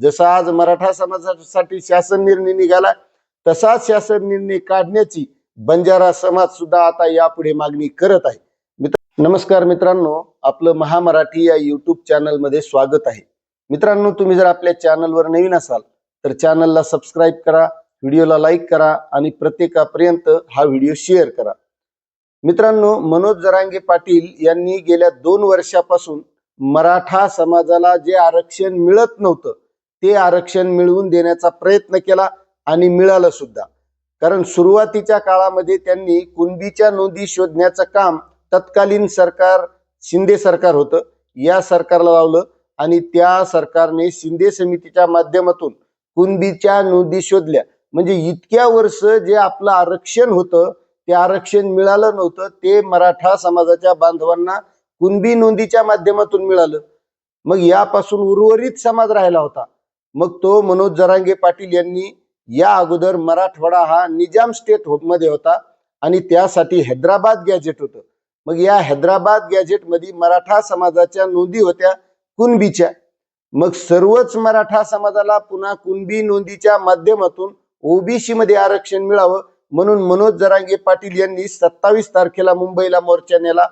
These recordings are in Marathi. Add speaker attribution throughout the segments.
Speaker 1: जसा आज मराठा समाजासाठी शासन निर्णय निघाला तसाच शासन निर्णय काढण्याची बंजारा समाज सुद्धा आता यापुढे मागणी करत आहे. मित्र नमस्कार मित्रांनो आपलं महामराठी या युट्यूब चॅनलमध्ये स्वागत आहे. मित्रांनो तुम्ही जर आपल्या चॅनलवर नवीन असाल तर चॅनलला सबस्क्राईब करा व्हिडिओला लाईक करा आणि प्रत्येकापर्यंत हा व्हिडिओ शेअर करा. मित्रांनो मनोज जरांगे पाटील यांनी गेल्या दोन वर्षापासून मराठा समाजाला जे आरक्षण मिळत नव्हतं ते आरक्षण मिळवून देण्याचा प्रयत्न केला आणि मिळालं सुद्धा. कारण सुरुवातीच्या काळामध्ये त्यांनी कुणबीच्या नोंदी शोधण्याचं काम तत्कालीन सरकार शिंदे सरकार होतं या सरकारला लावलं आणि त्या सरकारने शिंदे समितीच्या माध्यमातून कुणबीच्या नोंदी शोधल्या. म्हणजे इतक्या वर्ष जे आपलं आरक्षण होतं ते आरक्षण मिळालं नव्हतं ते मराठा समाजाच्या बांधवांना कुणबी नोंदीच्या माध्यमातून मिळालं. मग यापासून उर्वरित समाज राहिला होता. मग तो मनोज जरांगे पाटील यांनी या अगोदर मराठवाडा हा निजाम स्टेट हो- मध्ये होता आणि त्यासाठी हैदराबाद गॅजेट होतं. मग या हैदराबाद गॅजेटमध्ये मराठा समाजाच्या नोंदी होत्या कुणबीच्या. मग सर्वच मराठा समाजाला पुन्हा कुणबी नोंदीच्या माध्यमातून ओबीसी मध्ये आरक्षण मिळावं म्हणून मनोज जरांगे पाटील यांनी सत्तावीस तारखेला मुंबईला मोर्चा नेला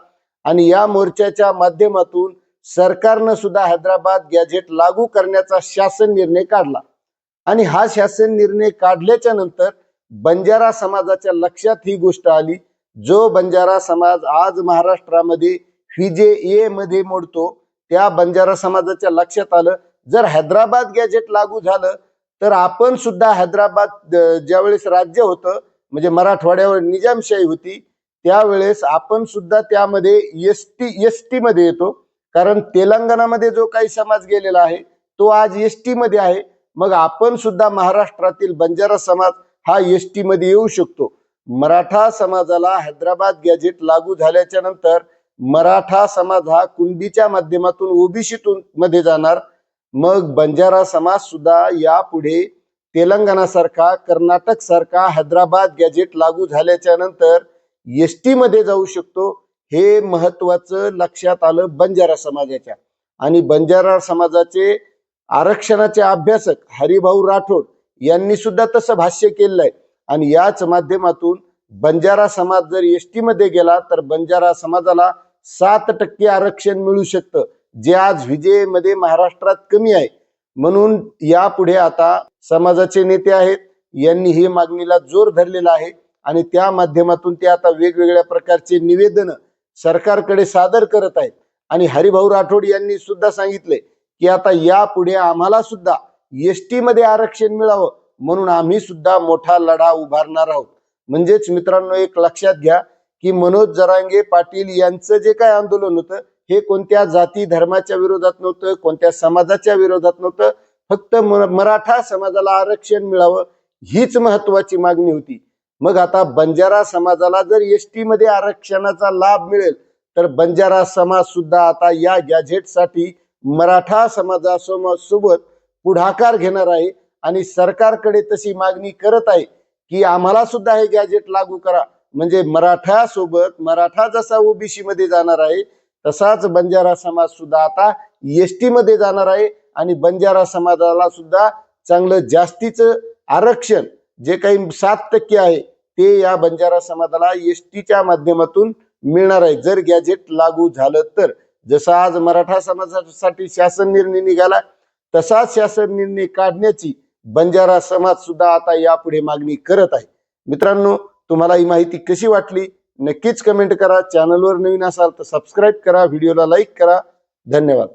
Speaker 1: आणि या मोर्चाच्या माध्यमातून सरकारनं सुद्धा हैदराबाद गॅजेट लागू करण्याचा शासन निर्णय काढला. आणि हा शासन निर्णय काढल्याच्या नंतर बंजारा समाजाच्या लक्षात ही गोष्ट आली जो बंजारा समाज आज महाराष्ट्रामध्ये फिजे ए मध्ये मोडतो त्या बंजारा समाजाच्या लक्षात आलं जर हैदराबाद गॅजेट लागू झालं तर आपण सुद्धा हैदराबाद ज्यावेळेस राज्य होतं म्हणजे मराठवाड्यावर निजामशाही होती त्यावेळेस आपण सुद्धा त्यामध्ये एस टी एस टी मध्ये येतो. कारण तेलंगणामध्ये जो काही समाज गेलेला आहे तो आज एसमध्ये आहे. मग आपण सुद्धा महाराष्ट्रातील बंजारा समाज हा एसमध्ये येऊ शकतो. मराठा समाजाला हैदराबाद गॅजेट लागू झाल्याच्यानंतर मराठा समाज हा कुणबीच्या माध्यमातून ओबीसीतून मध्ये जाणार. मग बंजारा समाज सुद्धा यापुढे तेलंगणा सारखा कर्नाटक सारखा हैदराबाद गॅजेट लागू झाल्याच्यानंतर एसमध्ये जाऊ शकतो. हे महत्वाचं लक्षात आलं बंजारा समाजाच्या. आणि बंजारा समाजाचे आरक्षणाचे अभ्यासक हरिभाऊ राठोड यांनी सुद्धा तसं भाष्य केलेलं आहे. आणि याच माध्यमातून बंजारा समाज जर एस टी मध्ये गेला तर बंजारा समाजाला सात टक्के आरक्षण मिळू शकतं जे आज विजयमध्ये महाराष्ट्रात कमी आहे. म्हणून यापुढे आता समाजाचे नेते आहेत यांनी ही मागणीला जोर धरलेला आहे. आणि त्या माध्यमातून ते आता वेगवेगळ्या प्रकारचे निवेदन सरकारकडे सादर करत आहेत. आणि हरिभाऊ राठोड यांनी सुद्धा सांगितले की आता यापुढे आम्हाला सुद्धा एस टी मध्ये आरक्षण मिळावं म्हणून आम्ही सुद्धा मोठा लढा उभारणार आहोत. म्हणजेच मित्रांनो एक लक्षात घ्या की मनोज जरांगे पाटील यांचं जे काय आंदोलन होतं हे कोणत्या जाती धर्माच्या विरोधात नव्हतं कोणत्या समाजाच्या विरोधात नव्हतं फक्त म- मराठा समाजाला आरक्षण मिळावं हीच महत्वाची मागणी होती. मग आता बंजारा समाजाला जर एस टी मध्ये आरक्षणाचा लाभ मिळेल तर बंजारा समाज सुद्धा आता या गॅझेटसाठी मराठा समाजासोबत पुढाकार घेणार आहे आणि सरकारकडे तशी मागणी करत आहे की आम्हाला सुद्धा हे गॅजेट लागू करा. म्हणजे मराठा सोबत मराठा जसा ओबीसी मध्ये जाणार आहे तसाच बंजारा समाज सुद्धा आता एसटी मध्ये जाणार आहे आणि बंजारा समाजाला सुद्धा चांगलं जास्तीचं आरक्षण जे काही सात टक्के आहे ते या बंजारा समाजाला एस टीच्या माध्यमातून मिळणार आहे. जर गॅजेट लागू झालं तर. जसं आज मराठा समाजासाठी शासन निर्णय निघाला तसाच शासन निर्णय काढण्याची बंजारा समाज सुद्धा आता यापुढे मागणी करत आहे. मित्रांनो तुम्हाला ही माहिती कशी वाटली? नक्कीच कमेंट करा. चॅनलवर नवीन असाल तर सबस्क्राईब करा. व्हिडिओला लाईक करा. धन्यवाद.